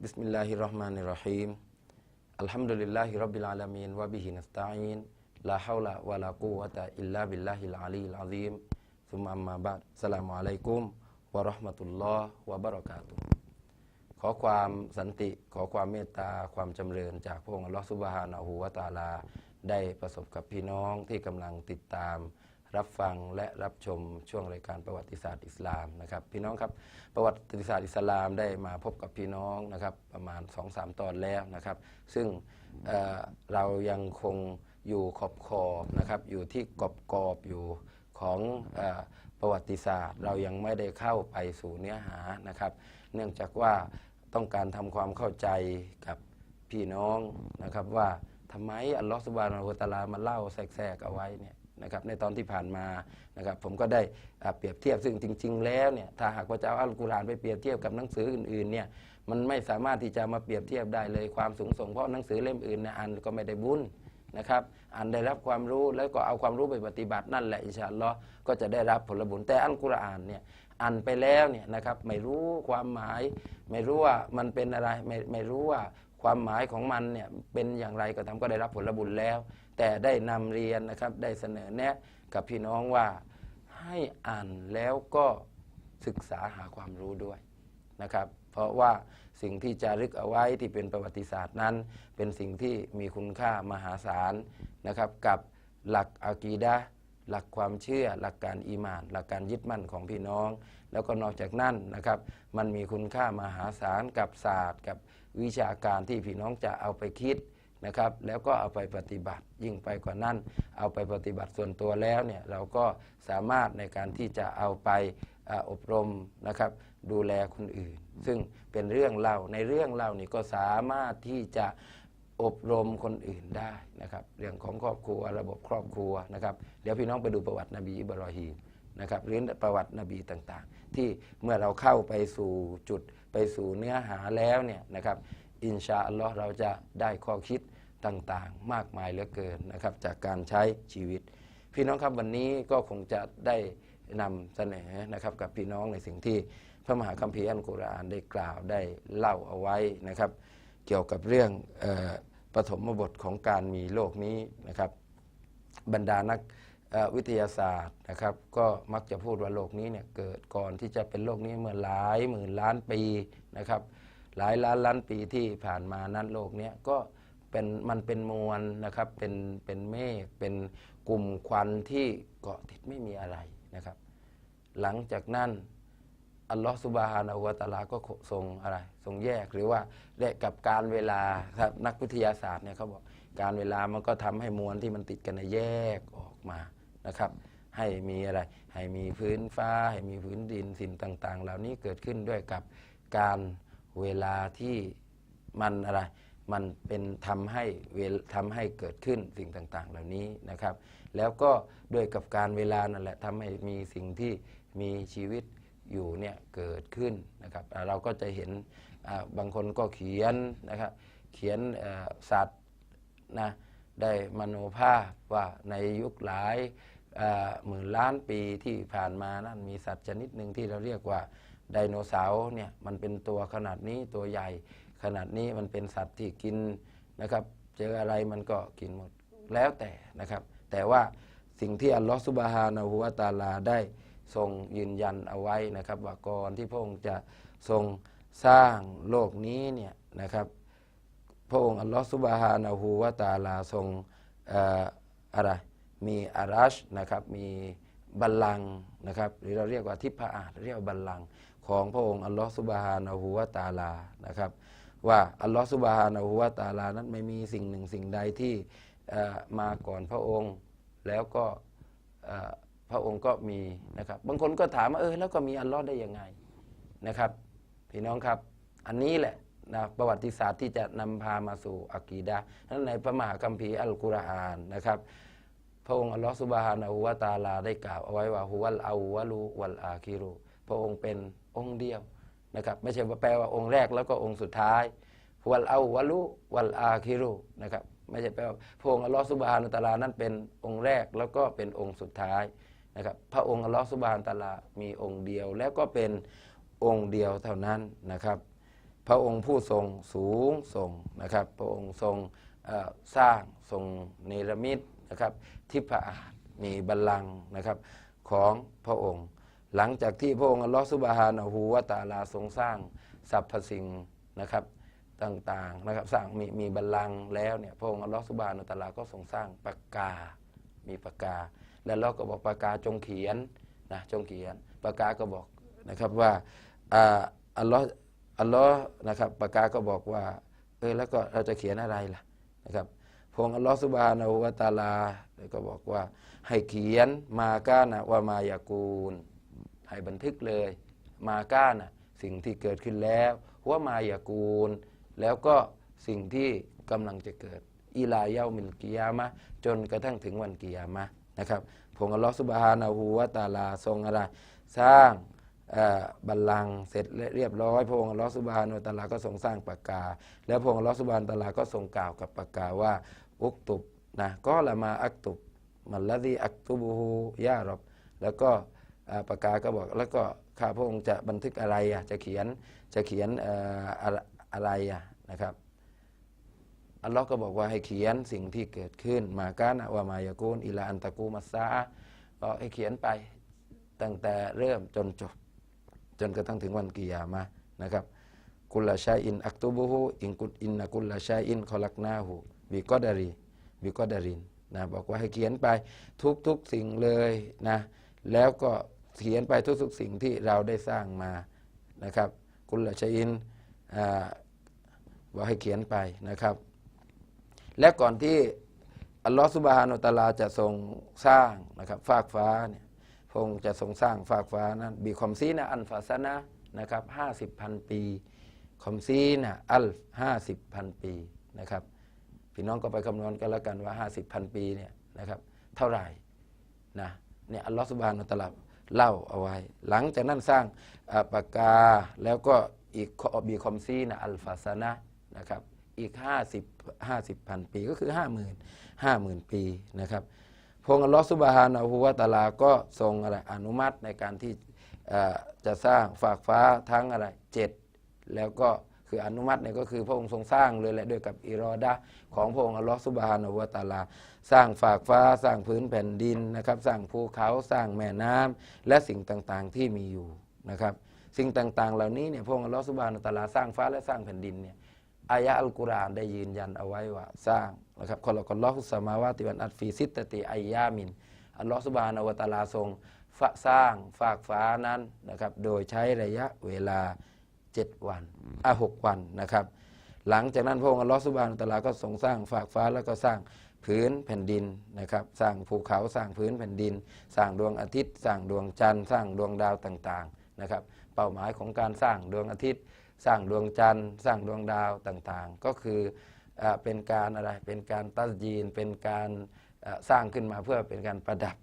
Bismillahirrahmanirrahim Alhamdulillahi Rabbil Alamin Wa bihi nasta'in La hawla wa la quwata illa billahil aliyil azim Thumma amma ba'd Assalamualaikum warahmatullahi wabarakatuh ขอความสันติขอความเมตตาความจำเริญจากพระองค์อัลลอฮฺสุบฮานะฮูวะตาลา ได้ประสบกับพี่น้องที่กำลังติดตาม รับฟังและรับชมช่วงรายการประวัติศาสตร์อิสลามนะครับ พี่น้องครับประวัติศาสตร์อิสลามได้มาพบกับพี่น้องนะครับประมาณ 2-3 ตอนแล้วนะครับ ซึ่งเเรายังคงอยู่ขอบขอบนะครับอยู่ที่กรอบกอบอยู่ของอประวัติศาสตร์ เรายังไม่ได้เข้าไปสู่เนื้อหานะครับ เนื่องจากว่าต้องการทำความเข้าใจกับพี่น้องนะครับว่าทำไมอัลลอฮฺสุบานาอัลตะลามาเล่าแทรกๆเอาไว้เนี่ย นะครับในตอนที่ผ่านมานะครับผมก็ได้เปรียบเทียบซึ่งจริง ๆ แล้วเนี่ยถ้าหากว่าจะเอาอัลกุรอานไปเปรียบเทียบกับหนังสืออื่นๆเนี่ยมันไม่สามารถที่จะมาเปรียบเทียบได้เลยความสูงส่งเพราะหนังสือเล่มอื่นเนี่ยอ่านก็ไม่ได้บุญนะครับอ่านได้รับความรู้แล้วก็เอาความรู้ไปปฏิบัตินั่นแหละอินชาอัลลอฮ์ก็จะได้รับผลบุญแต่อัลกุรอานเนี่ยอ่านไปแล้วเนี่ยนะครับไม่รู้ความหมาย ไม่รู้ว่ามันเป็นอะไรไม่ไม่รู้ว่าความหมายของมันเนี่ยเป็นอย่างไรก็ทำก็ได้รับผลบุญแล้ว แต่ได้นำเรียนนะครับได้เสนอแนะกับพี่น้องว่าให้อ่านแล้วก็ศึกษาหาความรู้ด้วยนะครับ เพราะว่าสิ่งที่จารึกเอาไว้ที่เป็นประวัติศาสตร์นั้น เป็นสิ่งที่มีคุณค่ามหาศาลนะครับกับหลักอากีดะหลักความเชื่อ หลักการอีมาน หลักการยึดมั่นของพี่น้อง แล้วก็นอกจากนั้นนะครับ มันมีคุณค่ามหาศาลกับศาสตร์ กับวิชาการที่พี่น้องจะเอาไปคิด นะครับ แล้วก็เอาไปปฏิบัติยิ่งไปกว่านั้น เอาไปปฏิบัติส่วนตัวแล้วเนี่ยเราก็สามารถในการที่จะเอาไปอบรมนะครับดูแลคนอื่น ซึ่งเป็นเรื่องเล่าในเรื่องเล่านี่ก็สามารถที่จะอบรมคนอื่นได้นะครับ เรื่องของครอบครัวระบบครอบครัวนะครับ เดี๋ยวพี่น้องไปดูประวัตินบีอิบรอฮีมนะครับหรือประวัตินบีต่างๆ ที่เมื่อเราเข้าไปสู่จุดไปสู่เนื้อหาแล้วเนี่ยนะครับอินชาอัลลอฮ์เราจะได้ข้อคิด ต่างๆ มากมายเหลือเกินนะครับจากการใช้ชีวิต พี่น้องครับวันนี้ก็คงจะได้นำเสนอนะครับกับพี่น้องในสิ่งที่พระมหาคัมภีร์อัลกุรอานได้กล่าวได้เล่าเอาไว้นะครับ เกี่ยวกับเรื่องออปฐมบทของการมีโลกนี้นะครับ บรรดานักวิทยาศาสตร์นะครับ ก็มักจะพูดว่าโลกนี้เนี่ยเกิดก่อนที่จะเป็นโลกนี้เมื่อหลายหมื่นล้านปีนะครับ หลายล้านล้านปีที่ผ่านมานั้นโลกนี้ก็เเป็นมันเป็นมวลนะครับ เป็นเป็นเมฆเป็นกลุ่มควันที่เกาะติดไม่มีอะไรนะครับ หลังจากนั้นอัลลอฮฺสุบฮานาหูวะตะอาลาก็ทรงอะไรทรงแยกหรือว่าได้กับการเวลาครับนักวิทยาศาสตร์เนี่ยเขาบอกการเวลามันก็ทำให้มวลที่มันติดกันเนแยกออกมานะครับ ให้มีอะไรให้มีพื้นฟ้า ให้มีพื้นดินสิ่งต่าง ๆ เหล่านี้เกิดขึ้นด้วยกับการเวลาที่มันอะไร มันเป็นทำให้เวลทำให้เกิดขึ้นสิ่งต่างๆ เหล่านี้นะครับ แล้วก็ด้วยกับการเวลานั่นแหละทำให้มีสิ่งที่มีชีวิตอยู่เนี่ยเกิดขึ้นนะครับเราก็จะเห็นบางคนก็เขียนนะครับเขียนสัตว์นะได้มโนภาพว่าในยุคหลายหมื่นล้านปีที่ผ่านมานั้นมีสัตว์ชนิดหนึ่งที่เราเรียกว่าไดโนเสาร์เนี่ยมันเป็นตัวขนาดนี้ตัวใหญ่ ขนาดนี้มันเป็นสัตว์ที่กินนะครับ เจออะไรมันก็กินหมดแล้วแต่นะครับ แต่ว่าสิ่งที่อัลลอฮฺสุบฮานะฮูวะตาลาได้ทรงยืนยันเอาไว้นะครับ ว่าก่อนที่พระองค์จะทรงสร้างโลกนี้เนี่ยนะครับ พระองค์อัลลอฮฺสุบฮานะฮูวะตาลาทรงอะไรมีอารัชนะครับมีบัลลังก์นะครับหรือเราเรียกว่าทิพอาจเรียกว่าบัลลังก์ของพระองค์อัลลอฮฺสุบฮานะฮูวะตาลานะครับ ว่าอัลลอฮฺสุบฮานะฮูวะตาลานั้นไม่มีสิ่งหนึ่งสิ่งใดที่มาก่อนพระองค์ แล้วก็พระองค์ก็มีนะครับ บางคนก็ถามว่าเออแล้วก็มีอัลลอฮ์ได้ยังไงนะครับพี่น้องครับอันนี้แหละนะประวัติศาสตร์ที่จะนำพามาสู่อากีดะนั้นในพระมหาคัมภีร์อัลกุรอานนะครับ พระองค์อัลลอฮฺสุบฮานะฮูวะตาลาได้กล่าวเอาไว้ว่าฮุวัลอาวะลูวัลอาคิรุพระองค์เป็นองค์เดียว นะครับไม่ใช่ว่าแปลว่าองค์แรกแล้วก็องค์สุดท้ายวัลอาวะลูวัลอาคิรุนะครับไม่ใช่แปลว่าพระองค์อัลลอฮฺสุบฮานะฮูวะตาลานั้นเป็นองค์แรกแล้วก็เป็นองค์สุดท้ายนะครับพระองค์อัลลอฮฺสุบฮานะฮูวะตาลามีองค์เดียว แล้วก็เป็นองค์เดียวเท่านั้นนะครับ พระองค์ผู้ทรงสูงส่งนะครับ พระองค์ทรงสร้างทรงเนรมิตนะครับ ทิพอาจมีบัลลังก์นะครับของพระองค์ หลังจากที่พระองค์อัลลอฮฺซุบฮานะฮูวะตาลาทรงสร้างสรรพสิ่งนะครับต่างๆนะครับสร้างมีมีบัลลังก์แล้วเนี่ยพระองค์อัลลอฮฺซุบฮานะตาลาก็ทรงสร้างปากกา มีปากกา แล้วเราก็บอกปากกาจงเขียนนะจงเขียนปากกาก็บอกนะครับว่าอัลลอฮ์อัลลอฮ์นะครับปากกาก็บอกว่าเออแล้วก็เราจะเขียนอะไรล่ะนะครับพระองค์อัลลอฮ์ซุบฮานะฮูวะตะอาลาก็บอกว่าให้เขียนมากานะว่ามายากูล ให้บันทึกเลย มาก้านะสิ่งที่เกิดขึ้นแล้วว่ามายากูล แล้วก็สิ่งที่กำลังจะเกิดอีลาเยามิลกิยามะจนกระทั่งถึงวันกิยามะนะครับพงอัลลอฮฺสุบฮานาหูวะตาลาทรงอะไรสร้างบัลลังก์เสร็จเรียบร้อยพระองค์อัลลอฮฺสุบฮานาตาลาก็ทรงสร้างปากกา แล้วพระองค์อัลลอฮฺสุบฮานะฮูวะตาลาก็ทรงกล่าวกับปากกาว่าอุกตุบนะก็ละมาอักตุบมันละดีอักตุบูฮูยารบแล้วก็ ปากกาก็บอกแล้วก็ข้าพระองค์จะบันทึกอะไรอะจะเขียนจะเขียนอะไรอะนะครับอัลลอฮ์ก็บอกว่าให้เขียนสิ่งที่เกิดขึ้น มากานะว่ามายากูนอิลาอันตะกูมัสซาก็ให้เขียนไปตั้งแต่เริ่มจนจบ จนกระทั่งถึงวันกิยามะนะครับกุลลาชัยอินอักตุบุฮูอินกุลอินนะกุลลาชัยอินคอลักนาหูบิกอดารีบิกอดารินนะบอกว่าให้เขียนไปทุกๆสิ่งเลยนะแล้วก็ เขียนไปทุกๆสิ่งที่เราได้สร้างมานะครับกุลลาชัยอินบอกให้เขียนไปนะครับ และก่อนที่อัลลอฮฺสุบฮานุตาลาจะทรงสร้างนะครับฟากฟ้าเนี่ยพงจะทรงสร้างฟากฟ้านั้นบีคอมซีนะอันฟาซนะนะครับห้าสิบพันปีคอมซีนะอัลห้าสิบพันปีนะครับพี่น้องก็ไปคำนวณกันแล้วกันว่าห้าสิบพันปีเนี่ยนะครับเท่าไหร่นะเนี่ยอัลลอฮฺสุบฮานุตาลา เล่าเอาไว้ หลังจากนั้นสร้างอ่าปากกาแล้วก็อีกบีคอมซีนะอัลฟาซานะนะครับอีก 50 50พันปีก็คือ 50,000 50,000 ปีนะครับพงอัลลอฮฺสุบฮานะฮูวะตาลาก็ทรงอะไรอนุมัติในการที่จะสร้างฝากฟ้าทั้งอะไรเจ็ดแล้วก็ คืออนุมัติเนี่ยก็คือพระองค์ทรงสร้างเลยแหละด้วยกับอิรอดะของพระองค์อัลลอฮฺสุบฮานะฮูวตาลา สร้างฝากฟ้าสร้างพื้นแผ่นดินนะครับ สร้างภูเขาสร้างแม่น้ำและสิ่งต่างๆที่มีอยู่นะครับ สิ่งต่างๆ เหล่านี้เนี่ยพระองค์อัลลอฮฺสุบฮานะฮูวตาลาสร้างฟ้าและสร้างแผ่นดินเนี่ยอายะอัลกุรอานได้ยืนยันเอาไว้ว่าสร้างนะครับคอลกอลลอฮุสสามาวาติวันอัตฟีซิตติอายามินอัลลอฮฺสุบฮานาวตาลาทรงฟะสร้างฝากฟ้านั้นนะครับ โดยใช้ระยะเวลา 7 วันอะหกวันนะครับ หลังจากนั้นพระองค์อัลลอฮฺสุบานตะลาก็ทรงสร้างฝากฟ้าแล้วก็สร้างพื้นแผ่นดินนะครับ สร้างภูเขาสร้างพื้นแผ่นดิน สร้างดวงอาทิตย์ สร้างดวงจันทร์ สร้างดวงดาวต่างๆนะครับ เป้าหมายของการสร้างดวงอาทิตย์ สร้างดวงจันทร์ สร้างดวงดาวต่างๆ ก็คือเอเป็นการอะไรเป็นการตัดยีน เป็นการสร้างขึ้นมาเพื่อเป็นการประดับ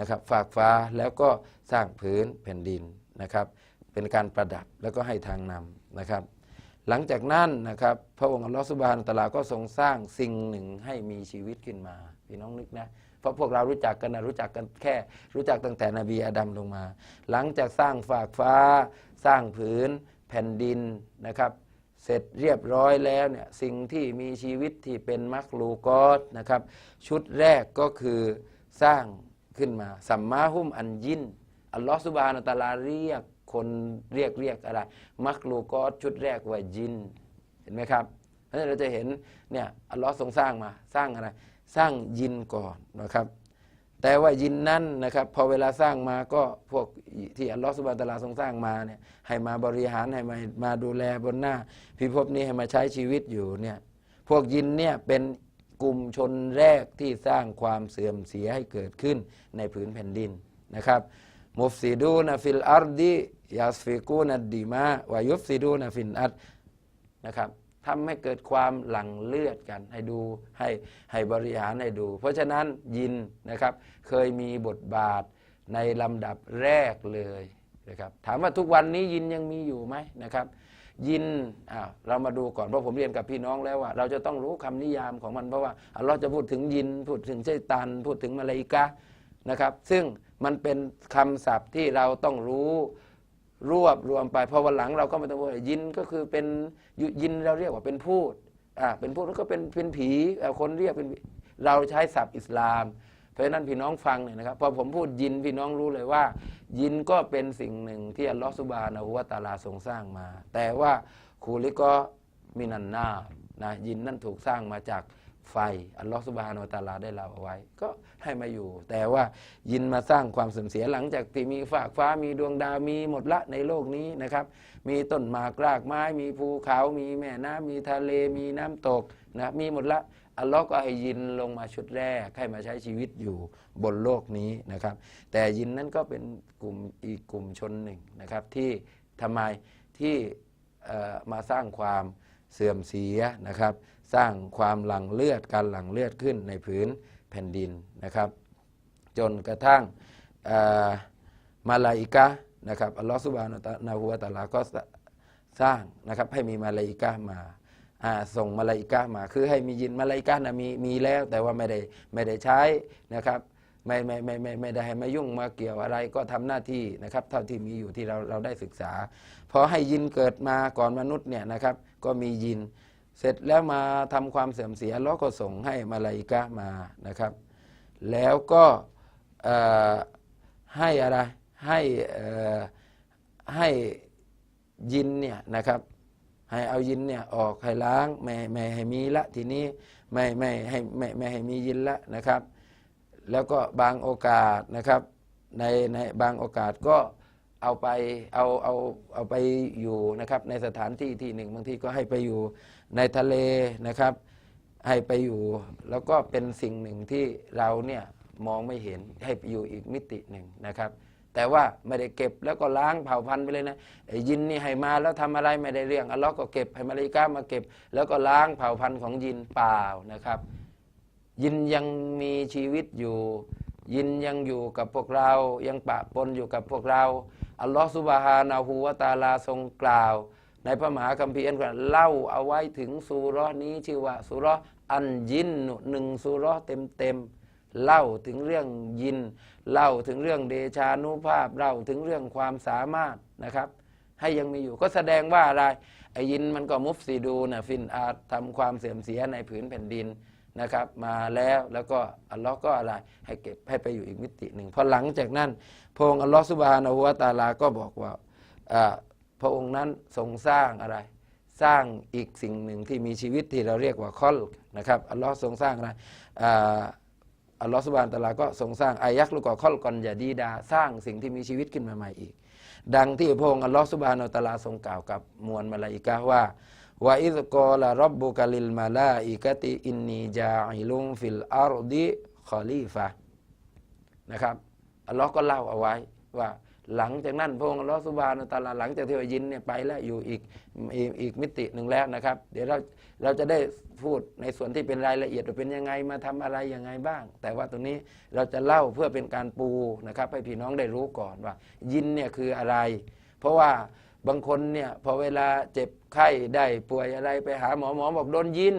นะครับ ฝากฟ้าแล้วก็สร้างพื้นแผ่นดินนะครับ เป็นการประดับแล้วก็ให้ทางนำนะครับ หลังจากนั้นนะครับพระองค์อัลลอฮฺสุบฮานตะลาก็ทรงสร้างสิ่งหนึ่งให้มีชีวิตขึ้นมา พี่น้องนึกนะเพราะพวกเรารู้จักกันนะรู้จักกันแค่ รู้จักตั้งแต่นบีอาดัมลงมา หลังจากสร้างฝากฟ้า สร้างผืน แผ่นดินนะครับ เสร็จเรียบร้อยแล้วเนี่ยสิ่งที่มีชีวิตที่เป็นมักลูกอสนะครับ ชุดแรกก็คือสร้างขึ้นมาสัมมาหุมอันยินอัลลอฮฺสุบฮานาตาลาเรียก คนเรียกเรียกอะไร มักลูกอสชุดแรกว่ายิน เห็นไหมครับเพราะฉะนั้นเราจะเห็นเนี่ยอัลลอฮ์ทรงสร้างมาสร้างอะไร สร้างยินก่อนนะครับแต่ว่ายินนั้นนะครับพอเวลาสร้างมาก็พวกที่อัลลอฮฺสุบานตะลาทรงสร้างมาเนี่ยให้มาบริหารให้มามาดูแลบนหน้า พิภพนี้ให้มาใช้ชีวิตอยู่เนี่ยพวกยินเนี่ยเป็นกลุ่มชนแรกที่สร้างความเสื่อมเสียให้เกิดขึ้นในผืนแผ่นดินนะครับมุฟซิดูนฟิลอาร์ดี ยัสฟิกูนัดดีมาวายุฟซิดูนฟินอัดนะครับทำให้เกิดความหลั่งเลือดกัน ให้ดูให้ให้บริหารให้ดู เพราะฉะนั้นยินนะครับเคยมีบทบาทในลำดับแรกเลยนะครับถามว่าทุกวันนี้ยินยังมีอยู่ไหมนะครับยินอ่าเรามาดูก่อนเพราะผมเรียนกับพี่น้องแล้วว่า เราจะต้องรู้คำนิยามของมันเพราะว่าอัลลอฮ์จะพูดถึงยินพูดถึงชัยตัน พูดถึงมาลาอิกะนะครับ ซึ่งมันเป็นคำศัพท์ที่เราต้องรู้ รวบรวมไปพอวันหลังเราก็ไม่ต้องว่ายินก็คือเป็นยินเราเรียกว่าเป็นพูดอ่าเป็นพูดแล้วก็เป็นเป็นผีคนเรียกเป็นเราใช้ศัพท์อิสลาม เพราะนั้นพี่น้องฟังเนี่ยนะครับพอผมพูดยินพี่น้องรู้เลยว่า ยินก็เป็นสิ่งหนึ่งที่อัลลอฮฺสุบานะฮูวะตาลาทรงสร้างมา แต่ว่าคูลิก็มินันนานะยินนั่นถูกสร้างมาจาก ไฟอัลลอฮฺสุบฮานะฮูวะตาลาได้เล่าเอาไว้ ก็ให้มาอยู่ แต่ว่ายินมาสร้างความเสื่อมเสียหลังจากที่มีฝากฟ้ามีดวงดาวมีหมดละในโลกนี้นะครับ มีต้นหมากรากไม้ มีภูเขา มีแม่น้ำมีทะเลมีน้ำตกนะมีหมดละอัลลอฮ์ก็ให้ยินลงมาชุดแรกให้มาใช้ชีวิตอยู่บนโลกนี้นะครับ แต่ยินนั้นก็เป็นกลุ่มอีกกลุ่มชนหนึ่งนะครับที่ทำไมที่มาสร้างความ เสื่อมเสียนะครับ สร้างความหลั่งเลือดการหลั่งเลือดขึ้นในผืนแผ่นดินนะครับ จนกระทั่งมาลาอิกะนะครับอัลลอฮฺสุบานะฮูวตาลาก็สร้างนะครับให้มีมาลาอิกะมาส่งมาลาอิกะมา คือให้มียินมาลาอิกะนะมีมีแล้ว แต่ว่าไม่ได้ไม่ได้ใช้นะครับไม่ไม่ไม่ไม่ไม่ได้ให้มายุ่งมาเกี่ยวอะไรก็ทำหน้าที่นะครับ เท่าที่มีอยู่ที่เราเราได้ศึกษาพอให้ยินเกิดมาก่อนมนุษย์เนี่ยนะครับ ก็มียิน เสร็จแล้วมาทำความเสื่อมเสียแล้วก็ส่งให้มาลาอิกะมานะครับ แล้วก็ให้อะไรให้ให้ยินเนี่ยนะครับให้เอายินเนี่ยออกให้ล้างไม่ไม่ให้มีละทีนี้ไม่ไม่ให้ไม่ไม่ให้มียินละนะครับ แล้วก็บางโอกาสนะครับในในบางโอกาสก็ เอาไปเอาเอาเอาไปอยู่นะครับในสถานที่ที่หนึ่งบางทีก็ให้ไปอยู่ในทะเลนะครับ ให้ไปอยู่ แล้วก็เป็นสิ่งหนึ่งที่เราเนี่ยมองไม่เห็นให้ไปอยู่อีกมิติหนึ่งนะครับ แต่ว่าไม่ได้เก็บแล้วก็ล้างเผ่าพันธุ์ไปเลยนะยินนี่ให้มาแล้วทำอะไรไม่ได้เรื่องอัลลอฮ์ก็เก็บให้มาลิกามาเก็บ แล้วก็ล้างเผ่าพันธุ์ของยินเปล่านะครับ ยินยังมีชีวิตอยู่ยินยังอยู่กับพวกเรายังปะปนอยู่กับพวกเรา อัลลอฮฺสุบฮานาหูวะตาลาทรงกล่าว ในพระมหาคัมภีร์อันกุรอานเล่าเอาไว้ถึงสุรนี้ชื่อว่าสุรอันยินหนึ่งสุรเต็มเต็มๆเล่าถึงเรื่องยิน เล่าถึงเรื่องเดชานุภาพเล่าถึงเรื่องความสามารถนะครับ ให้ยังมีอยู่ก็แสดงว่าอะไรไอ้ยินมันก็มุฟซีดูนะฟินอาจทำความเสื่อมเสียในผืนแผ่นดิน นะครับมาแล้วแล้วก็อัลลอฮ์ก็อะไรให้เก็บให้ไปอยู่อีกมิติหนึ่งพอหลังจากนั้น พระองค์อัลลอฮ์สุบฮานะฮูวะตาลาก็บอกว่าพระองค์นั้นทรงสร้างอะไร สร้างอีกสิ่งหนึ่งที่มีชีวิตที่เราเรียกว่าคอลนะครับอัลลอฮ์ทรงสร้างอะไรอัลลอฮ์สุบฮานตะอาลาก็ทรงสร้างอายักลูกคอลกอนยาดีดา สร้างสิ่งที่มีชีวิตขึ้นมาใหม่อีก ดังที่พระองค์อัลลอฮ์สุบฮานาตาลาทรงกล่าวกับมวลมาลาอิกะว่า ว่าอิซกอลารับบุกลิลมาลาอิกติอินนีจาอิลุงฟิลอาร์ดิคอลีฟะนะครับอัลลอฮ์ก็เล่าเอาไว้ว่าหลังจากนั้นพระองค์อัลลอฮ์สุบานตะอาลาหลังจากที่ว่ายินเนี่ยไปแล้วอยู่อีกอีกมิติหนึ่งแล้วนะครับ เดี๋ยวเราเราจะได้พูดในส่วนที่เป็นรายละเอียดว่าเป็นยังไงมาทำอะไรยังไงบ้าง แต่ว่าตรงนี้เราจะเล่าเพื่อเป็นการปูนะครับให้พี่น้องได้รู้ก่อนว่า ยินเนี่ยคืออะไร เพราะว่า บางคนเนี่ยพอเวลาเจ็บไข้ได้ป่วยอะไรไปหาหมอหมอบอกโดนยิน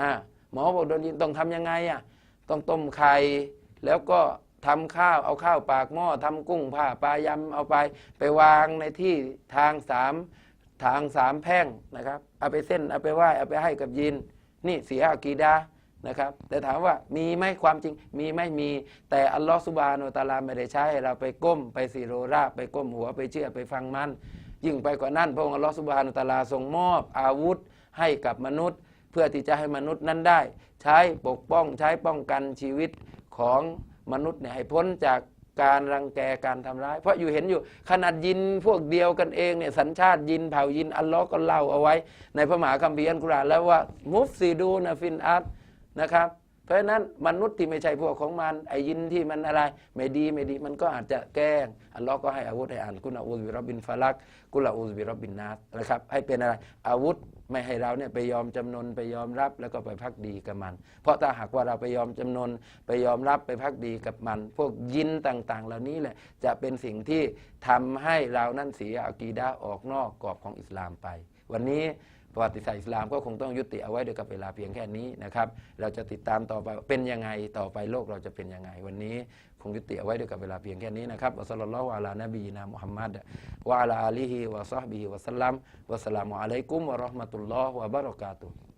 อ่าหมอบอกโดนยินต้องทำยังไงอะต้องต้มไข่แล้วก็ทำข้าวเอาข้าวปากหม้อทำกุ้งผ้าปลายำเอาไป ไปวางในที่ทางสามทางสามแพร่งนะครับเอาไปเส้นเอาไปไหว้เอาไปให้กับยิน นี่เสียอากีดานะครับแต่ถามว่ามีไหมความจริงมีไหมมี แต่อัลลอฮฺสุบานุตาลาไม่ได้ใช้ให้เราไปก้มไปสีโรราไปก้มหัวไปเชื่อไปฟังมัน ยิ่งไปกว่านั้น พระองค์อัลลอฮฺสุบฮานุตาลาทรงมอบอาวุธให้กับมนุษย์ เพื่อที่จะให้มนุษย์นั้นได้ ใช้ปกป้องใช้ป้องกันชีวิตของมนุษย์เนี่ยให้พ้นจากการรังแกการทำร้าย เพราะอยู่เห็นอยู่ขนาดยินพวกเดียวกันเองเนี่ยสัญชาติยินเผ่ายินอัลลอฮ์ก็เล่าเอาไว้ ในพระมหาคัมภีร์อัลกุรอานแล้วว่ามุฟซีดูนะฟินอาร์ตนะครับ เพราะฉะนั้นมนุษย์ที่ไม่ใช่พวกของมันไอ้ยินที่มันอะไร ไม่ดีไม่ดีมันก็อาจจะแกล้งอัลลอฮ์ก็ให้อาวุธให้อ่านกุลาอูซบิรับบินฟาลักกุลาอูซบิรับบินนัสนะครับให้เป็นอะไรอาวุธไม่ให้เราเนี่ยไปยอมจำนนไปยอมรับแล้วก็ไปพักดีกับมัน เพราะถ้าหากว่าเราไปยอมจำนนไปยอมรับไปพักดีกับมัน พวกยินต่าง ๆ เหล่านี้แหละจะเป็นสิ่งที่ทำให้เรานั่นเสียอากีดะห์ออกนอกกรอบของอิสลามไป วันนี้ ประวัติศาสตร์อิสลามก็คงต้องยุติเอาไว้ด้วยกับเวลาเพียงแค่นี้นะครับ เราจะติดตามต่อไปเป็นยังไงต่อไปโลกเราจะเป็นยังไง วันนี้คงยุติเอาไว้ด้วยกับเวลาเพียงแค่นี้นะครับอัสลลัลลอฮุอะลานบีนามุฮัมมัดวะอะลาอาลีฮิวะซอฮบิฮิวะสัลลัมวะสลามุอะลัยกุมวะราะห์มะตุลลอฮฺวะบะเราะกาตุฮ์